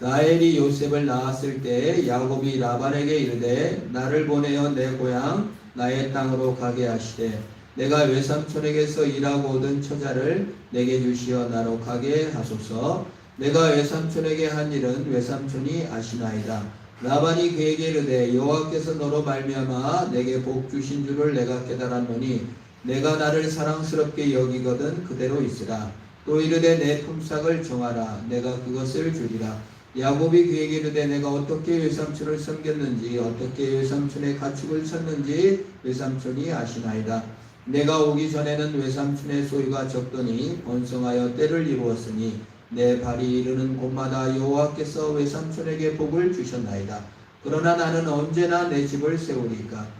라헬이 요셉을 낳았을 때 야곱이 라반에게 이르되 나를 보내어 내 고향 나의 땅으로 가게 하시되 내가 외삼촌에게서 일하고 얻은 처자를 내게 주시어 나로 가게 하소서. 내가 외삼촌에게 한 일은 외삼촌이 아시나이다. 라반이 그에게 이르되 여호와께서 너로 말미암아 내게 복 주신 줄을 내가 깨달았노니 내가 나를 사랑스럽게 여기거든 그대로 있으라. 또 이르되 내 품삯을 정하라. 내가 그것을 주리라 야곱이 그에게 이르되 내가 어떻게 외삼촌을 섬겼는지 어떻게 외삼촌의 가축을 쳤는지 외삼촌이 아시나이다. 내가 오기 전에는 외삼촌의 소유가 적더니 번성하여 때를 이루었으니 내 발이 이르는 곳마다 여호와께서 외삼촌에게 복을 주셨나이다. 그러나 나는 언제나 내 집을 세우리까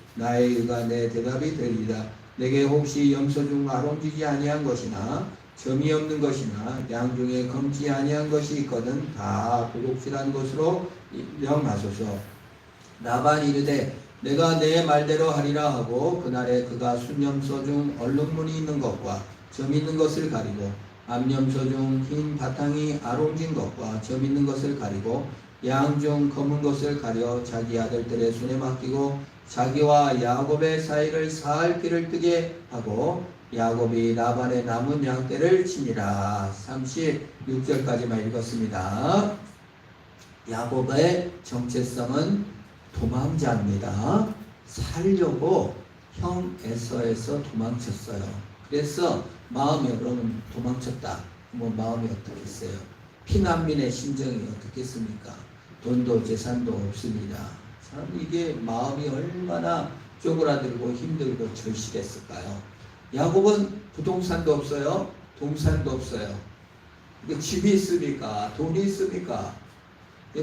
나의 의가 내 대답이 되리이다. 내게 혹시 염소 중 아롱지지 아니한 것이나 점이 없는 것이나 양 중에 검지 아니한 것이 있거든 다 부족실한 것으로 명하소서. 나반 이르되 내가 내 말대로 하리라 하고 그날에 그가 순염소 중 얼룩무늬 있는 것과 점 있는 것을 가리고 암염소 중 흰 바탕이 아롱진 것과 점 있는 것을 가리고 양 중 검은 것을 가려 자기 아들들의 손에 맡기고 자기와 야곱의 사이를 사흘 길을 뜨게 하고 야곱이 라반의 남은 양떼를 치니라 36절까지만 읽었습니다. 야곱의 정체성은 도망자입니다. 살려고 형 에서에서 도망쳤어요. 그래서 마음이 여러분 도망쳤다. 뭐 마음이 어떻겠어요? 피난민의 심정이 어떻겠습니까? 돈도 재산도 없습니다. 참 이게 마음이 얼마나 쪼그라들고 힘들고 절실했을까요? 야곱은 부동산도 없어요. 동산도 없어요. 집이 있습니까? 돈이 있습니까?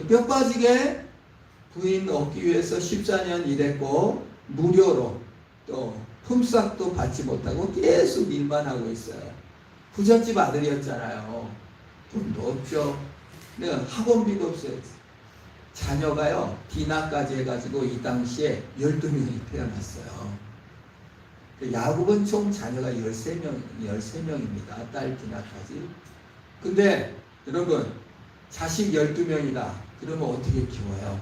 뼈 빠지게 부인 얻기 위해서 14년 일했고 무료로 또 품삯도 받지 못하고 계속 일만 하고 있어요. 부잣집 아들이었잖아요. 돈도 없죠. 네, 학원비도 없어요. 자녀가요, 디나까지 해가지고 이 당시에 12명이 태어났어요. 그 야곱은 총 자녀가 13명, 13명입니다. 딸 디나까지. 근데 여러분, 자식 12명이다. 그러면 어떻게 키워요?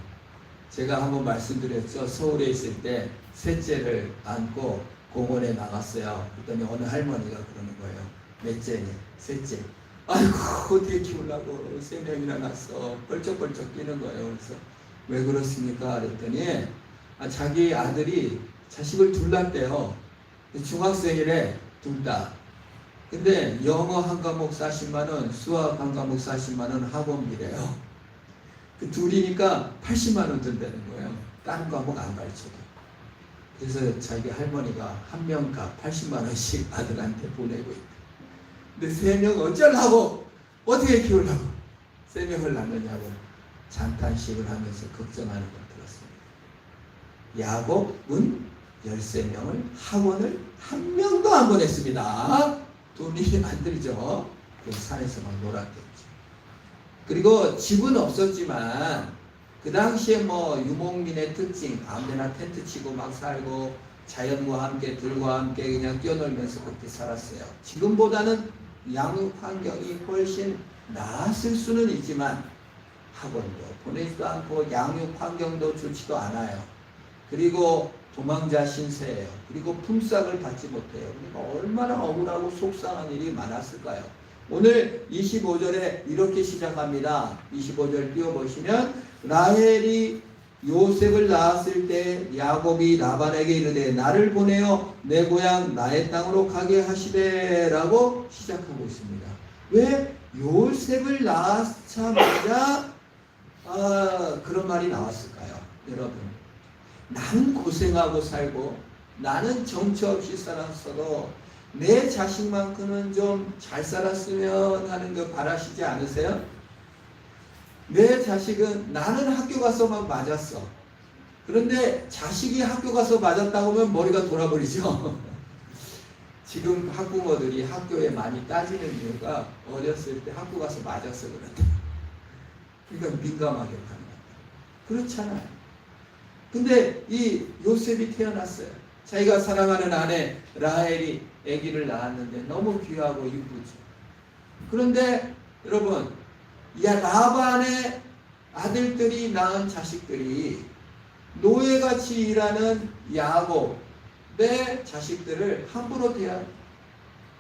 제가 한번 말씀드렸죠. 서울에 있을 때 셋째를 안고 공원에 나갔어요. 그랬더니 어느 할머니가 그러는 거예요. 넷째니, 셋째. 아이고, 어떻게 키우려고 세 명이나 낳았어. 뻘쩍뻘쩍 뛰는 거예요. 그래서 왜 그렇습니까? 그랬더니 아, 자기 아들이 자식을 둘 낳대요. 중학생이래, 둘 다. 근데 영어 한 과목 40만 원, 수학 한 과목 40만 원 학원비래요. 그 둘이니까 80만 원 든다는 거예요. 다른 과목 안 가르쳐도. 그래서 자기 할머니가 한 명각 80만 원씩 아들한테 보내고 있다. 근데 세 명 어쩌려고 어떻게 키우려고 세 명을 낳느냐고 잔탄식을 하면서 걱정하는 걸 들었습니다. 야곱은 13명을 학원을 한 명도 안 보냈습니다. 돈이 안 들죠. 그 산에서 막 놀았겠죠. 그리고 집은 없었지만 그 당시에 뭐 유목민의 특징 아무데나 텐트 치고 막 살고 자연과 함께 들과 함께 그냥 뛰어놀면서 그렇게 살았어요. 지금보다는 양육 환경이 훨씬 나았을 수는 있지만 학원도 보내지도 않고 양육 환경도 좋지도 않아요. 그리고 도망자 신세예요. 그리고 품삯을 받지 못해요. 그러니까 얼마나 억울하고 속상한 일이 많았을까요? 오늘 25절에 이렇게 시작합니다. 25절 띄워보시면 라헬이 요셉을 낳았을 때 야곱이 라반에게 이르되 나를 보내어 내 고향 나의 땅으로 가게 하시되라고 시작하고 있습니다. 왜 요셉을 낳자마자 아, 그런 말이 나왔을까요? 여러분 나는 고생하고 살고 나는 정처 없이 살았어도 내 자식만큼은 좀 잘 살았으면 하는 거 바라시지 않으세요? 내 자식은 나는 학교 가서만 맞았어. 그런데 자식이 학교 가서 맞았다고 하면 머리가 돌아버리죠. 지금 학부모들이 학교에 많이 따지는 이유가 어렸을 때 학교 가서 맞았어 그런다. 그러니까 민감하게 거다. 그렇잖아요. 근데 이 요셉이 태어났어요. 자기가 사랑하는 아내 라헬이 아기를 낳았는데 너무 귀하고 이쁘죠. 그런데 여러분, 야 라반의 아들들이 낳은 자식들이 노예같이 일하는 야곱의 자식들을 함부로 대한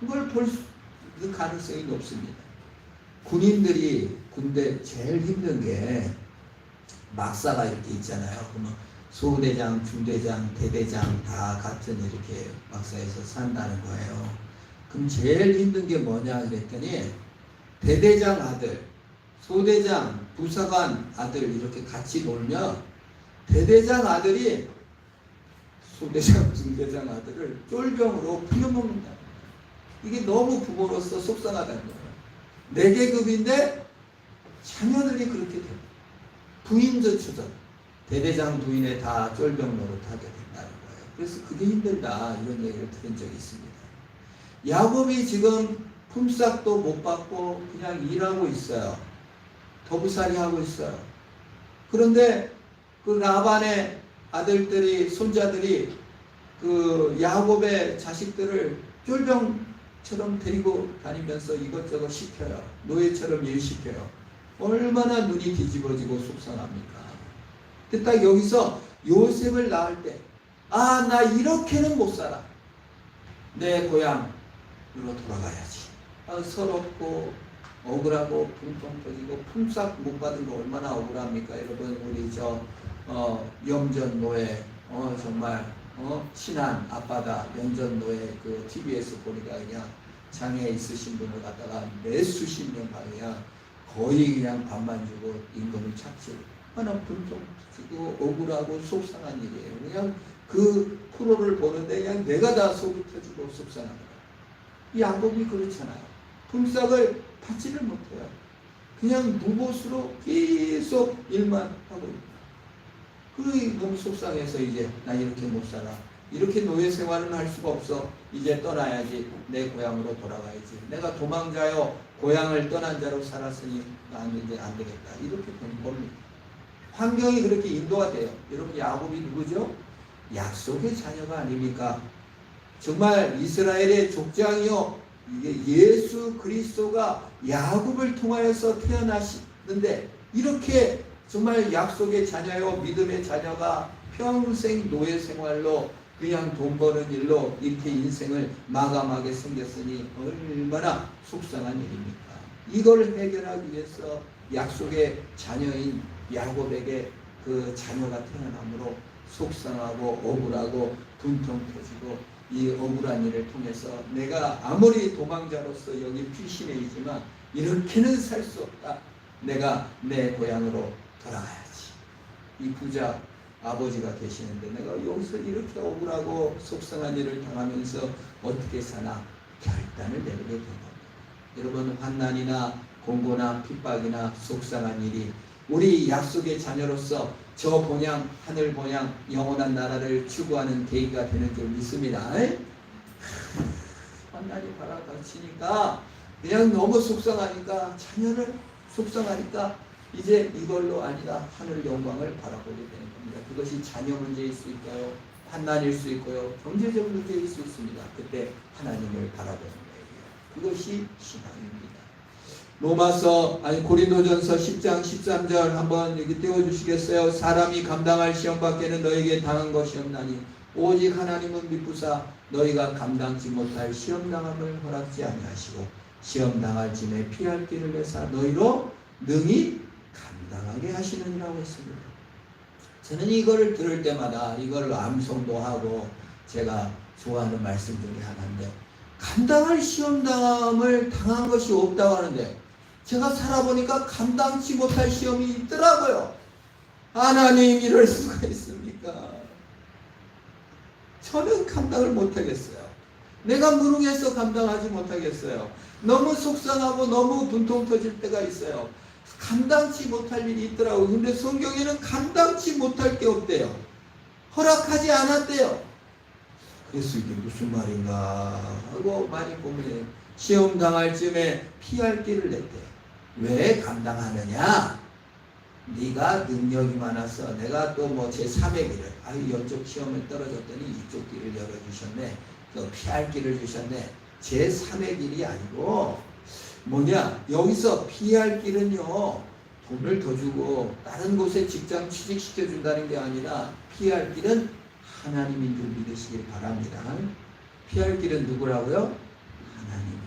그걸 볼 수- 가능성이 높습니다. 군인들이 군대 제일 힘든 게 막사가 이렇게 있잖아요. 그러면 소대장, 중대장, 대대장 다 같은 이렇게 막사에서 산다는 거예요. 그럼 제일 힘든 게 뭐냐 그랬더니 대대장 아들, 소대장, 부사관 아들 이렇게 같이 놀면 대대장 아들이 소대장, 중대장 아들을 쫄병으로 풀려먹는다. 이게 너무 부모로서 속상하다는 거예요. 네 계급인데 자녀들이 그렇게 돼요. 부인조차도 대대장 부인에 다 쫄병 노릇하게 된다는 거예요. 그래서 그게 힘들다 이런 얘기를 들은 적이 있습니다. 야곱이 지금 품삯도 못 받고 그냥 일하고 있어요. 더부살이 하고 있어요. 그런데 그 라반의 아들들이 손자들이 그 야곱의 자식들을 쫄병처럼 데리고 다니면서 이것저것 시켜요. 노예처럼 일시켜요. 얼마나 눈이 뒤집어지고 속상합니까? 근데 딱 여기서 요셉을 낳을 때, 아, 나 이렇게는 못 살아. 내 고향으로 돌아가야지. 아, 서럽고, 억울하고, 분통 터지고, 품삯 못 받은 거 얼마나 억울합니까? 여러분, 우리 저, 어, 영전 노예, 어, 정말, 어, 친한 아빠다. 영전 노예 그 TV에서 보니까 그냥 장애 있으신 분을 갖다가 몇 수십 년 그냥 거의 그냥 밥만 주고 임금을 착취. 하나 분통 지고 억울하고 속상한 일이에요. 그냥 그 프로를 보는데 그냥 내가 다 속이 터지고 거야. 이 야곱이 그렇잖아요. 품삯을 받지를 못해요. 그냥 무보수로 계속 일만 하고 있고. 그 너무 속상해서 이제 나 이렇게 못 살아. 이렇게 노예 생활은 할 수가 없어. 이제 떠나야지. 내 고향으로 돌아가야지. 내가 도망자요. 고향을 떠난 자로 살았으니 나는 이제 안 되겠다. 이렇게 된 겁니다. 환경이 그렇게 인도가 돼요. 여러분 야곱이 누구죠? 약속의 자녀가 아닙니까? 정말 이스라엘의 족장이요. 이게 예수 그리스도가 야곱을 통하여서 태어나시는데 이렇게 정말 약속의 자녀요 믿음의 자녀가 평생 노예 생활로 그냥 돈 버는 일로 이렇게 인생을 마감하게 생겼으니 얼마나 속상한 일입니까? 이걸 해결하기 위해서 약속의 자녀인 야곱에게 그 자녀가 태어남으로 속상하고 억울하고 분통 터지고 이 억울한 일을 통해서 내가 아무리 도망자로서 여기 피신해이지만 이렇게는 살 수 없다. 내가 내 고향으로 돌아가야지. 이 부자 아버지가 계시는데 내가 여기서 이렇게 억울하고 속상한 일을 당하면서 어떻게 사나 결단을 내리게 된 겁니다. 여러분 환난이나 공고나 핍박이나 속상한 일이 우리 약속의 자녀로서 저 본향 하늘 본향 영원한 나라를 추구하는 계기가 되는 줄 믿습니다. 환난이 바라닥치니까 그냥 너무 속상하니까 자녀를 속상하니까 이제 이걸로 아니라 하늘 영광을 바라보게 되는 겁니다. 그것이 자녀 문제일 수 있고요. 환난일 수 있고요. 경제적 문제일 수 있습니다. 그때 하나님을 바라보는 거예요. 그것이 신앙입니다. 로마서 아니 고린도전서 10장 13절 한번 여기 띄워 주시겠어요? 사람이 감당할 시험 밖에는 너에게 당한 것이 없나니 오직 하나님은 미쁘사 너희가 감당치 못할 시험 당함을 허락지 아니하시고 시험 당할 짐에 피할 길을 내사 너희로 능히 감당하게 하시느니라고 했습니다. 저는 이거를 들을 때마다 이거를 암송도 하고 제가 좋아하는 말씀 중에 하나인데 감당할 시험 당함을 당한 것이 없다고 하는데 제가 살아보니까 감당치 못할 시험이 있더라고요. 하나님 이럴 수가 있습니까? 저는 감당을 못하겠어요. 내가 무능해서 감당하지 못하겠어요. 너무 속상하고 너무 분통 터질 때가 있어요. 감당치 못할 일이 있더라고요. 근데 성경에는 감당치 못할 게 없대요. 허락하지 않았대요. 그래서 이게 무슨 말인가 하고 많이 고민해요. 시험 당할 쯤에 피할 길을 냈대. 왜 감당하느냐? 네가 능력이 많아서 내가 또 뭐 제 3의 길을 아유 이쪽 시험에 떨어졌더니 이쪽 길을 열어주셨네. 그 피할 길을 주셨네. 제 3의 길이 아니고 뭐냐 여기서 피할 길은요 돈을 더 주고 다른 곳에 직장 취직시켜 준다는 게 아니라 피할 길은 하나님인 줄 믿으시길 바랍니다. 피할 길은 누구라고요? 하나님입니다.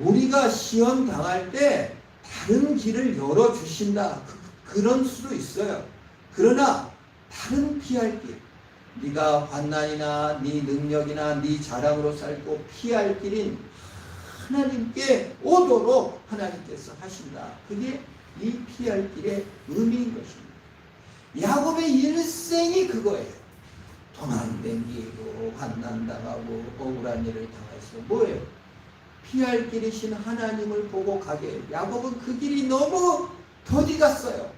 우리가 시험 당할 때 다른 길을 열어 주신다. 그, 런 수도 있어요. 그러나 다른 피할 길, 네가 환난이나 네 능력이나 네 자랑으로 살고 피할 길인 하나님께 오도록 하나님께서 하신다. 그게 이 피할 길의 의미인 것입니다. 야곱의 일생이 그거예요. 도망 댕기고 환난당하고 억울한 일을 당해서 뭐예요? 피할 길이신 하나님을 보고 가게. 야곱은 그 길이 너무 더디 갔어요.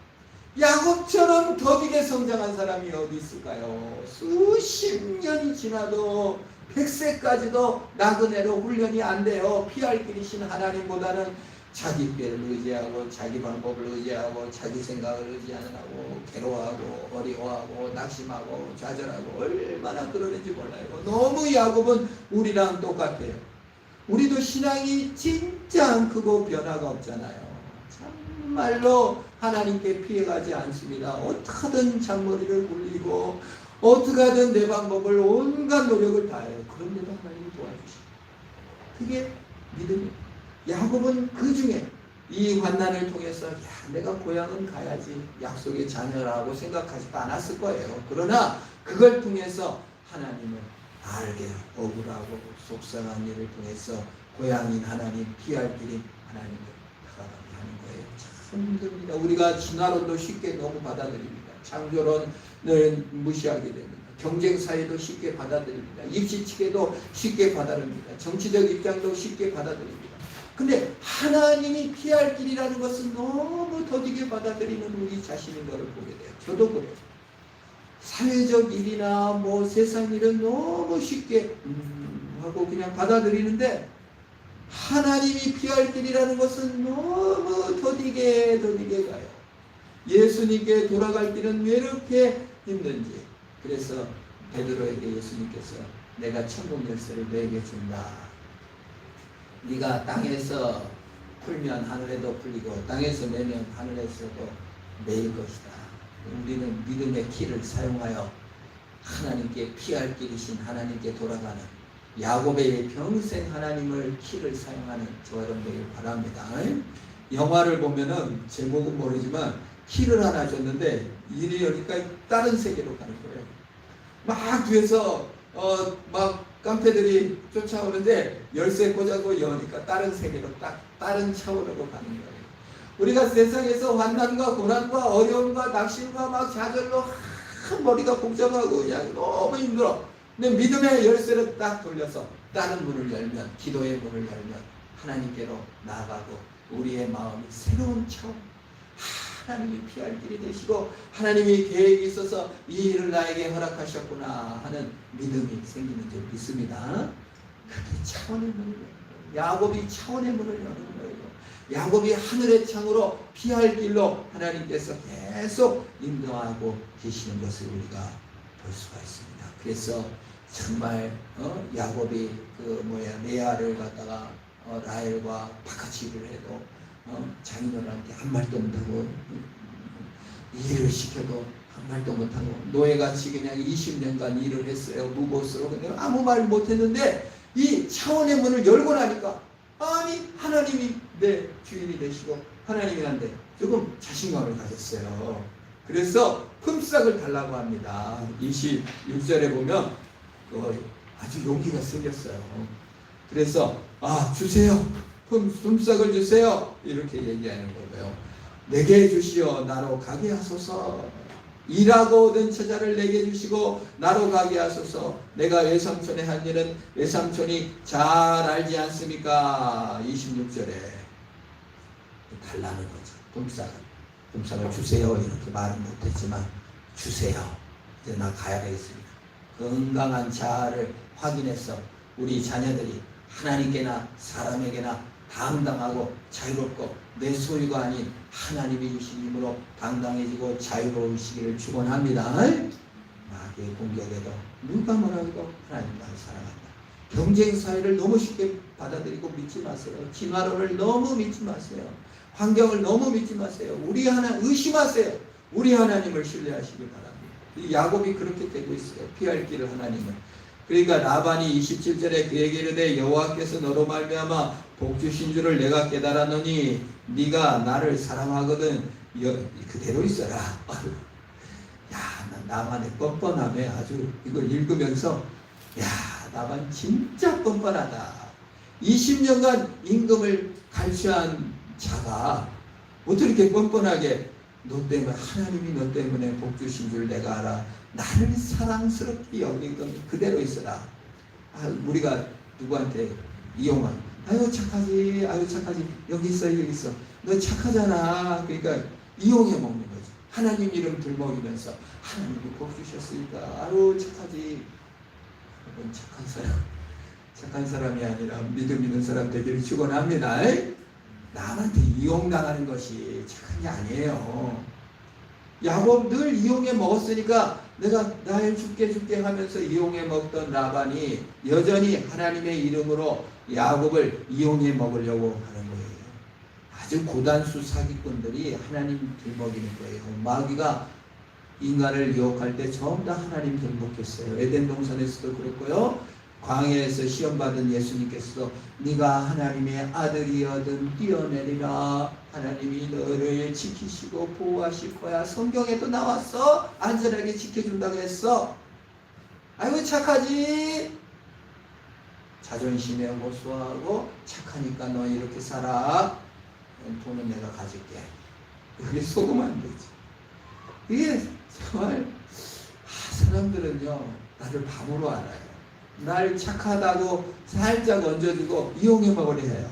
야곱처럼 더디게 성장한 사람이 어디 있을까요? 수십 년이 지나도 백세까지도 나그네로 훈련이 안 돼요. 피할 길이신 하나님보다는 자기 뼈를 의지하고 자기 방법을 의지하고 자기 생각을 의지하느라고 괴로워하고 어려워하고 낙심하고 좌절하고 얼마나 그러는지 몰라요. 너무 야곱은 우리랑 똑같아요. 우리도 신앙이 진짜 안 크고 변화가 없잖아요. 참말로 하나님께 피해가지 않습니다. 어떻게든 잔머리를 굴리고 어떻게든 내 방법을 온갖 노력을 다해요. 그런데도 하나님이 도와주시고 그게 믿음이에요. 야곱은 그 중에 이 환난을 통해서 야 내가 고향은 가야지 약속의 자녀라고 생각하지도 않았을 거예요. 그러나 그걸 통해서 하나님을 알게 억울하고 속상한 일을 통해서 고향인 하나님 피할 길인 하나님을 다가가게 하는 거예요. 참 힘듭니다. 우리가 진화론도 쉽게 너무 받아들입니다. 창조론을 무시하게 됩니다. 경쟁 사회도 쉽게 받아들입니다. 입시 체계도 쉽게 받아들입니다. 정치적 입장도 쉽게 받아들입니다. 근데 하나님이 피할 길이라는 것은 너무 더디게 받아들이는 우리 자신인 것을 보게 돼요. 저도 그래요. 사회적 일이나 뭐 세상 일은 너무 쉽게 음 하고 그냥 받아들이는데 하나님이 피할 길이라는 것은 너무 더디게 더디게 가요. 예수님께 돌아갈 길은 왜 이렇게 힘든지. 그래서 베드로에게 예수님께서 내가 천국 열쇠를 내게 준다. 네가 땅에서 풀면 하늘에도 풀리고 땅에서 내면 하늘에서도 내일 것이다. 우리는 믿음의 키를 사용하여 하나님께 피할 길이신 하나님께 돌아가는 야곱의 평생 하나님을 키를 사용하는 저와 여러분 되길 바랍니다. 영화를 보면은 제목은 모르지만 키를 하나 줬는데 일이 여니까 다른 세계로 가는 거예요. 막 뒤에서 어 막 깡패들이 쫓아오는데 열쇠 꽂아고 여니까 다른 세계로 딱 다른 차원으로 가는 거예요. 우리가 세상에서 환난과 고난과 어려움과 낙심과 막 좌절로 한 머리가 복잡하고 그냥 너무 힘들어. 근데 믿음의 열쇠를 딱 돌려서 다른 문을 열면 기도의 문을 열면 하나님께로 나아가고 우리의 마음이 새로운 차원 하나님이 피할 길이 되시고 하나님이 계획이 있어서 이 일을 나에게 허락하셨구나 하는 믿음이 생기는 줄 믿습니다. 그게 차원의 문을 여는 거예요. 야곱이 차원의 문을 여는 거예요. 야곱이 하늘의 창으로 피할 길로 하나님께서 계속 인도하고 계시는 것을 우리가 볼 수가 있습니다. 그래서 정말 어? 야곱이 그 뭐야 레아를 갖다가 어, 라헬과 바카치를 해도 어? 자기들한테 한 말도 못하고 일을 시켜도 한 말도 못하고 노예같이 그냥 20년간 일을 했어요 무보스로 근데 아무 말 못했는데 이 차원의 문을 열고 나니까 아니 하나님이 내 주인이 되시고 하나님이 한데 조금 자신감을 가졌어요 그래서 품삯을 달라고 합니다 26절에 보면 그 아주 용기가 생겼어요 그래서 아 주세요 품, 품삯을 주세요. 이렇게 얘기하는 거고요. 내게 주시어 나로 가게 하소서. 일하고 얻은 처자를 내게 주시고 나로 가게 하소서. 내가 외삼촌의 한 일은 외삼촌이 잘 알지 않습니까? 26절에 달라는 거죠. 품삯을. 품삯을 주세요. 이렇게 말은 못했지만 주세요. 이제 나 가야 되겠습니다. 건강한 자아를 확인해서 우리 자녀들이 하나님께나 사람에게나 당당하고 자유롭고 내 소유가 아닌 하나님이 주신 힘으로 당당해지고 자유로우시기를 축원합니다. 마귀의 공격에도 누가 뭐라고 하나님 나를 사랑한다. 경쟁 사회를 너무 쉽게 받아들이고 믿지 마세요. 진화론을 너무 믿지 마세요. 환경을 너무 믿지 마세요. 우리 하나 의심하세요. 우리 하나님을 신뢰하시기 바랍니다. 이 야곱이 그렇게 되고 있어요. 피할 길을 하나님을. 그러니까 라반이 27절에 그에게 이르되 여호와께서 너로 말미암아 복 주신 줄을 내가 깨달았노니 네가 나를 사랑하거든 여, 그대로 있어라. 야, 나 나만의 뻔뻔함에 아주 이걸 읽으면서 야, 나만 진짜 뻔뻔하다. 20년간 임금을 갈취한 자가 어떻게 이렇게 뻔뻔하게 너 때문에 하나님이 너 때문에 복 주신 줄 내가 알아. 나를 사랑스럽게 여기건 그대로 있어라. 아, 우리가 누구한테? 이용한 아유 착하지 아유 착하지. 여기 있어 여기 있어. 너 착하잖아. 그러니까 이용해 먹는 거지. 하나님 이름 들먹이면서 하나님이 복 주셨으니까. 아유 착하지. 그건 착한 사람. 착한 사람이 아니라 믿음 있는 사람 되기를 축원합니다 남한테 이용당하는 것이 착한 게 아니에요 야곱 늘 이용해 먹었으니까 내가 날 죽게 죽게 하면서 이용해 먹던 라반이 여전히 하나님의 이름으로 야곱을 이용해 먹으려고 하는 거예요. 아주 고단수 사기꾼들이 하나님 들먹이는 거예요. 마귀가 인간을 유혹할 때 전부 다 하나님 들먹했어요. 에덴 동산에서도 그랬고요. 광야에서 시험 받은 예수님께서도 네가 하나님의 아들이여든 뛰어내리라. 하나님이 너를 지키시고 보호하실 거야. 성경에도 나왔어. 안전하게 지켜준다고 했어. 아이고 착하지? 자존심에 호소하고 착하니까 너 이렇게 살아. 돈은 내가 가질게. 그게 속으면 안 되지. 이게 정말 아, 사람들은요 나를 바보로 알아요 날 착하다고 살짝 얹어주고 이용해 먹으려 해요.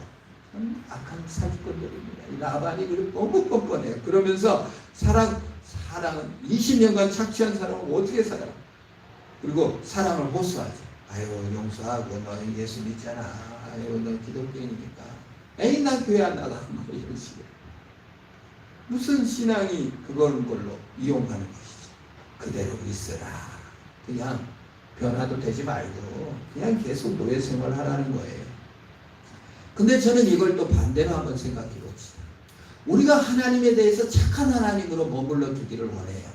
참 악한 사기꾼들입니다. 이 라반이 그렇게 너무 뻔뻔해요. 그러면서 사랑, 사랑은 20년간 착취한 사람은 어떻게 살아? 그리고 사랑을 호소하죠. 아유 용서하고 너 예수 믿잖아. 아유 너 기독교인이니까. 에이 나 교회 안 나가. 뭐 이런 식으로. 무슨 신앙이 그거는 걸로 이용하는 것이죠. 그대로 있어라. 그냥 변화도 되지 말고 그냥 계속 노예 생활 하라는 거예요. 근데 저는 이걸 또 반대로 한번 생각해 봅시다. 우리가 하나님에 대해서 착한 하나님으로 머물러 두기를 원해요.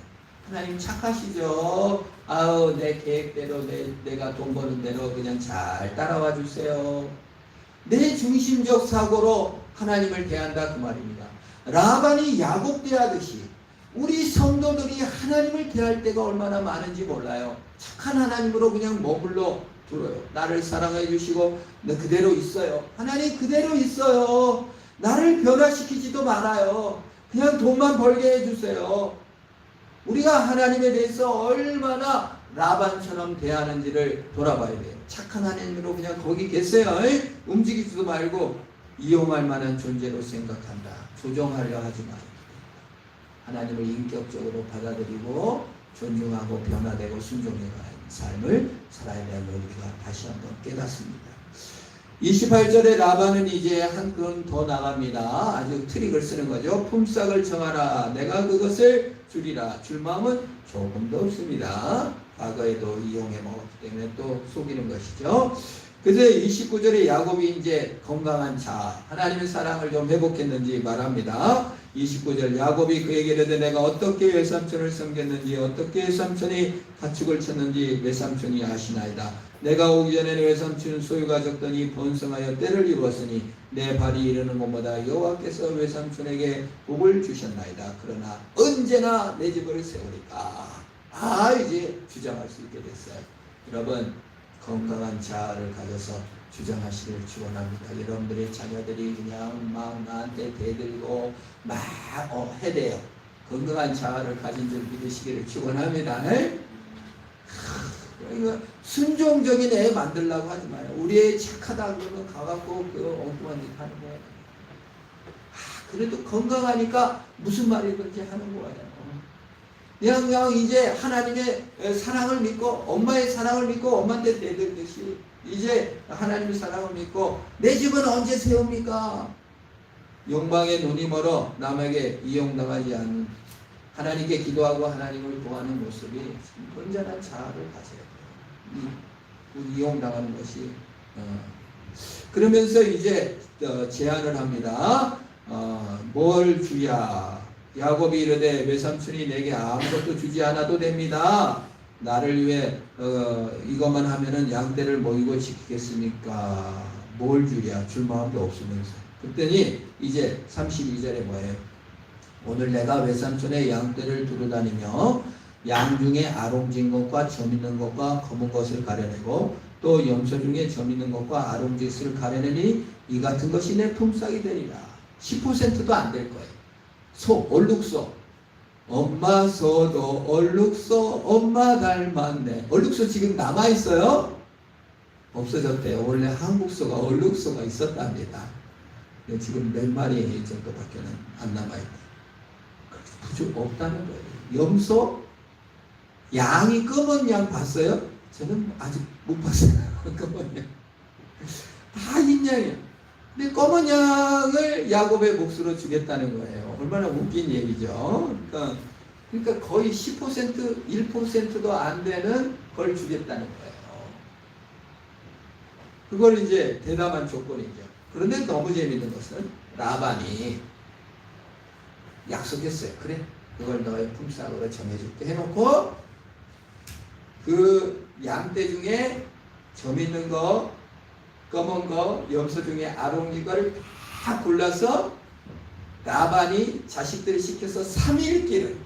하나님 착하시죠? 아우, 내 계획대로, 내, 내가 돈 버는 대로 그냥 잘 따라와 주세요. 내 중심적 사고로 하나님을 대한다 그 말입니다. 라반이 야곱 대하듯이 우리 성도들이 하나님을 대할 때가 얼마나 많은지 몰라요. 착한 하나님으로 그냥 머물러 들어요. 나를 사랑해 주시고 나 그대로 있어요. 하나님 그대로 있어요. 나를 변화시키지도 말아요. 그냥 돈만 벌게 해주세요. 우리가 하나님에 대해서 얼마나 라반처럼 대하는지를 돌아봐야 돼요. 착한 하나님으로 그냥 거기 계세요. 움직이지도 말고 이용할 만한 존재로 생각한다. 조정하려 하지 말고. 하나님을 인격적으로 받아들이고 존중하고 변화되고 순종해가는 삶을 살아야 되는 우리가 다시 한번 깨닫습니다. 28절에 라반은 이제 한끈더 나갑니다. 아주 트릭을 쓰는 거죠. 품삯을 정하라. 내가 그것을 줄이라. 줄 마음은 조금도 없습니다. 과거에도 이용해 먹었기 때문에 또 속이는 것이죠. 그래서 29절에 야곱이 이제 건강한 자, 하나님의 사랑을 좀 회복했는지 말합니다. 29절 야곱이 그에게 이르되 내가 어떻게 외삼촌을 섬겼는지 어떻게 외삼촌이 가축을 쳤는지 외삼촌이 아시나이다. 내가 오기 전에는 외삼촌 소유가 적더니 번성하여 때를 이루었으니 내 발이 이르는 곳마다 여호와께서 외삼촌에게 복을 주셨나이다. 그러나 언제나 내 집을 세우리까. 아 이제 주장할 수 있게 됐어요. 여러분 건강한 자아를 가져서 주장하시길 축원합니다. 여러분들의 자녀들이 그냥 막 나한테 대들고 막 어, 해대요. 건강한 자아를 가진 줄 믿으시기를 축원합니다. 에? 하, 이거 순종적인 애 만들려고 하지 마요. 우리 애 착하다 그러면 가갖고 그 엉뚱한 짓 하는 거예요. 아, 그래도 건강하니까 무슨 말이든지 하는 거예요. 그냥, 그냥 이제 하나님의 사랑을 믿고 엄마의 사랑을 믿고 엄마한테 내들듯이 이제 하나님의 사랑을 믿고 내 집은 언제 세웁니까? 욕망의 눈이 멀어 남에게 이용당하지 않는 하나님께 기도하고 하나님을 구하는 모습이 온전한 자아를 가져야 돼요. 이, 이용당하는 것이 어. 그러면서 이제 어, 제안을 합니다. 어, 뭘 주야? 야곱이 이르되 외삼촌이 내게 아무것도 주지 않아도 됩니다. 나를 위해 어, 이것만 하면은 양떼를 모이고 지키겠습니까? 뭘 주랴? 줄 마음도 없으면서. 그랬더니 이제 32절에 뭐예요? 오늘 내가 외삼촌의 양떼를 두루다니며 양 중에 아롱진 것과 점 있는 것과 검은 것을 가려내고 또 염소 중에 점 있는 것과 아롱짓을 가려내니 이 같은 것이 내 품삯이 되리라. 10%도 안 될 거예요. 소, 얼룩소. 엄마 소도 얼룩소 엄마 닮았네. 얼룩소 지금 남아있어요? 없어졌대요. 원래 한국 소가 얼룩소가 있었답니다. 근데 지금 몇 마리 정도 밖에는 안 남아있대. 부족 없다는 거예요. 염소? 양이 검은 양 봤어요? 저는 아직 못 봤어요. 검은 양. 다 흰양이에요. 근데 검은 양을 야곱의 몫으로 주겠다는 거예요. 얼마나 웃긴 얘기죠. 그러니까, 그러니까 거의 10% 1%도 안 되는 걸 주겠다는 거예요. 그걸 이제 대담한 조건이죠. 그런데 너무 재밌는 것은 라반이 약속했어요. 그래, 그걸 너의 품삯으로 정해줄게 해놓고 그 양떼 중에 점 있는 거, 검은 거, 염소 중에 아롱이 거를 다 골라서 라반이 자식들을 시켜서 3일 길을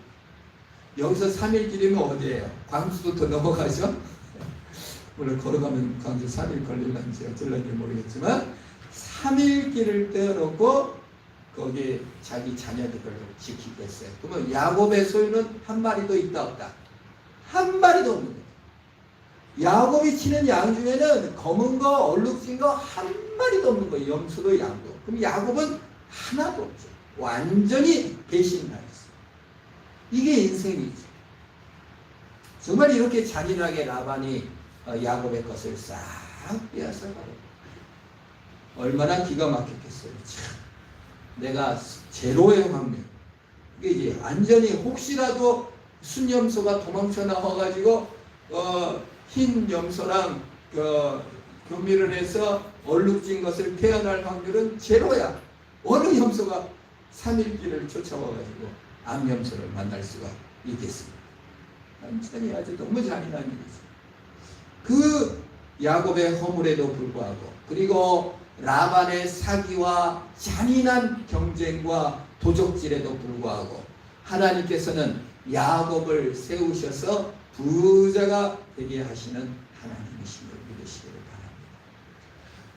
여기서 3일 길이면 어디예요? 광주도 더 넘어가죠? 물론 걸어가면 광주 3일 걸릴런지 어쩔런지 모르겠지만 3일 길을 떼어놓고 거기에 자기 자녀들을 지키고 했어요. 그러면 야곱의 소유는 한 마리도 있다 없다? 한 마리도 없는 거예요. 야곱이 치는 양 중에는 검은 거, 얼룩진 거 한 마리도 없는 거예요. 염소도 양도. 그럼 야곱은 하나도 없죠. 완전히 배신당했어요. 이게 인생이죠. 정말 이렇게 잔인하게 라반이 어, 야곱의 것을 싹 빼앗아 가고 얼마나 기가 막혔겠어요. 참. 내가 제로의 확률. 이게 이제 완전히 혹시라도 순염소가 도망쳐 나와가지고 어, 흰 염소랑 그 교미를 해서 얼룩진 것을 태어날 확률은 제로야. 어느 염소가 3일 길을 쫓아와가지고 암염소를 만날 수가 있겠습니다. 완전히 아주 너무 잔인한 일이죠. 그 야곱의 허물에도 불구하고 그리고 라반의 사기와 잔인한 경쟁과 도적질에도 불구하고 하나님께서는 야곱을 세우셔서 부자가 되게 하시는 하나님이심을 믿으시기를 바랍니다.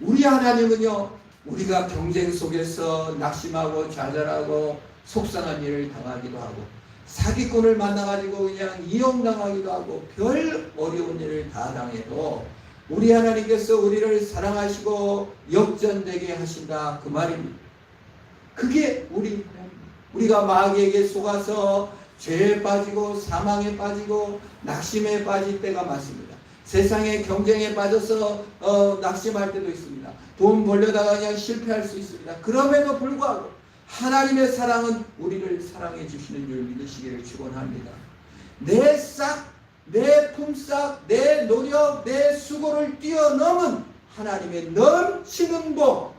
우리 하나님은요, 우리가 경쟁 속에서 낙심하고 좌절하고 속상한 일을 당하기도 하고 사기꾼을 만나가지고 그냥 이용당하기도 하고 별 어려운 일을 다 당해도 우리 하나님께서 우리를 사랑하시고 역전되게 하신다 그 말입니다. 그게 우리 우리가 마귀에게 속아서 죄에 빠지고 사망에 빠지고 낙심에 빠질 때가 많습니다. 세상의 경쟁에 빠져서 어, 낙심할 때도 있습니다. 돈 벌려다가 그냥 실패할 수 있습니다. 그럼에도 불구하고 하나님의 사랑은 우리를 사랑해 주시는 줄 믿으시기를 축원합니다. 내 싹, 내 품삯, 내 노력, 내 수고를 뛰어넘은 하나님의 넘치는 복,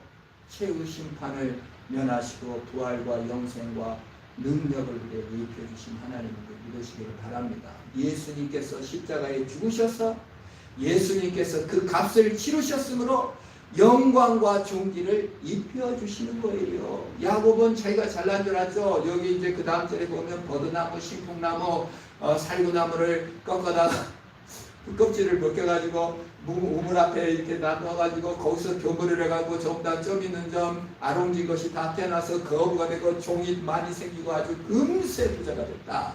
최후 심판을 면하시고 부활과 영생과 능력을 우리에게 입혀주신 하나님을 믿으시기를 바랍니다. 예수님께서 십자가에 죽으셔서 예수님께서 그 값을 치르셨으므로 영광과 존귀를 입혀주시는 거예요. 야곱은 자기가 잘난 줄 알죠? 여기 이제 그 다음 절에 보면 버드나무, 신풍나무, 어, 살구나무를 꺾어다가 그 껍질을 벗겨가지고 우물 앞에 이렇게 놔둬가지고 거기서 교물을 해가지고 전부 다 점 있는 점 아롱진 것이 다 태어나서 거부가 되고 종이 많이 생기고 아주 금세 부자가 됐다.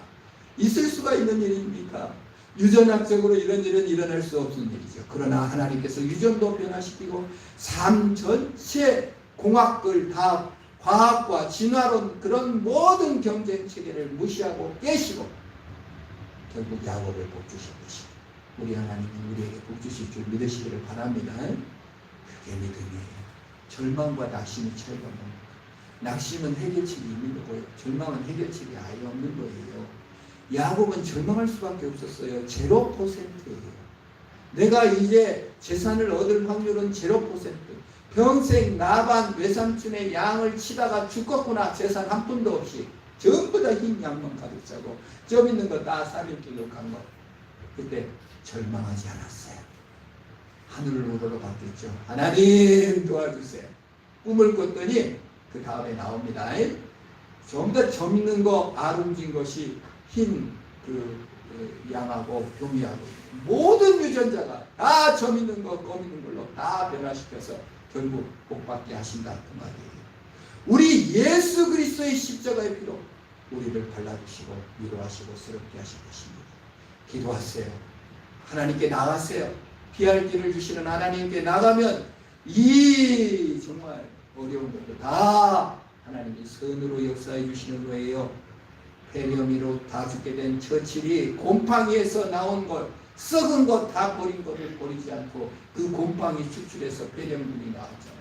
있을 수가 있는 일입니까? 유전학적으로 이런 일은 일어날 수 없는 일이죠. 그러나 하나님께서 유전도 변화시키고 삶 전체 공학을 다 과학과 진화론 그런 모든 경쟁 체계를 무시하고 깨시고 결국 야곱을 복 주신 것입니다. 우리 하나님이 우리에게 복 주실 줄 믿으시기를 바랍니다. 그게 믿음이에요. 절망과 낙심이 차이가 뭡니까? 낙심은 해결책이 있는 거고요. 절망은 해결책이 아예 없는 거예요. 야곱은 절망할 수밖에 없었어요. 제로 퍼센트예요. 내가 이제 재산을 얻을 확률은 제로 퍼센트. 평생 나반 외삼촌의 양을 치다가 죽었구나. 재산 한 푼도 없이. 전부 다 흰 양만 가득 차고 점 있는 거 다 3일 길로 간 거. 그때 절망하지 않았어요. 하늘을 우러러 갔겠죠. 하나님 도와주세요. 꿈을 꿨더니 그 다음에 나옵니다. 전부 다점 있는 거 아름진 것이 흰 그 양하고 병이하고 모든 유전자가 다 점 있는 거, 검 있는 걸로 다 변화시켜서 결국 복받게 하신다 그 말이에요. 우리 예수 그리스도의 십자가의 피로 우리를 발라주시고 위로하시고 새롭게 하실 것입니다. 기도하세요. 하나님께 나가세요. 피할 길을 주시는 하나님께 나가면 이 정말 어려운 것들 다 하나님이 선으로 역사해 주시는 거예요. 폐렴이로 다 죽게 된 처칠이 곰팡이에서 나온 것, 썩은 것 다 버린 것을 버리지 않고 그 곰팡이 추출해서 폐렴분이 나왔잖아요.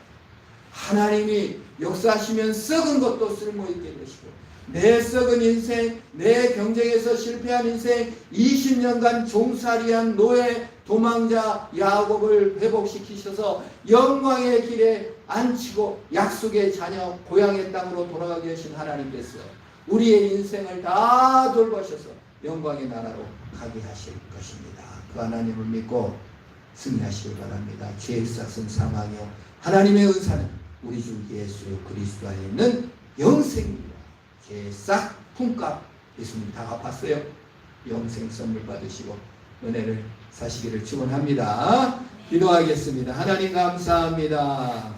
하나님이 역사하시면 썩은 것도 쓸모있게 되시고 내 썩은 인생, 내 경쟁에서 실패한 인생, 20년간 종살이한 노예, 도망자 야곱을 회복시키셔서 영광의 길에 앉히고 약속의 자녀, 고향의 땅으로 돌아가게 하신 하나님께서 우리의 인생을 다 돌보셔서 영광의 나라로 가게 하실 것입니다. 그 하나님을 믿고 승리하시길 바랍니다. 죄의 싹은 사망이요. 하나님의 은사는 우리 주 예수 그리스도 안에 있는 영생입니다. 죄싹 품값 예수님 다 갚았어요. 영생 선물 받으시고 은혜를 사시기를 축원합니다. 기도하겠습니다. 하나님 감사합니다.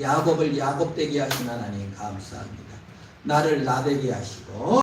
야곱을 야곱되게 하신 하나님 감사합니다. 나를 나되게 하시고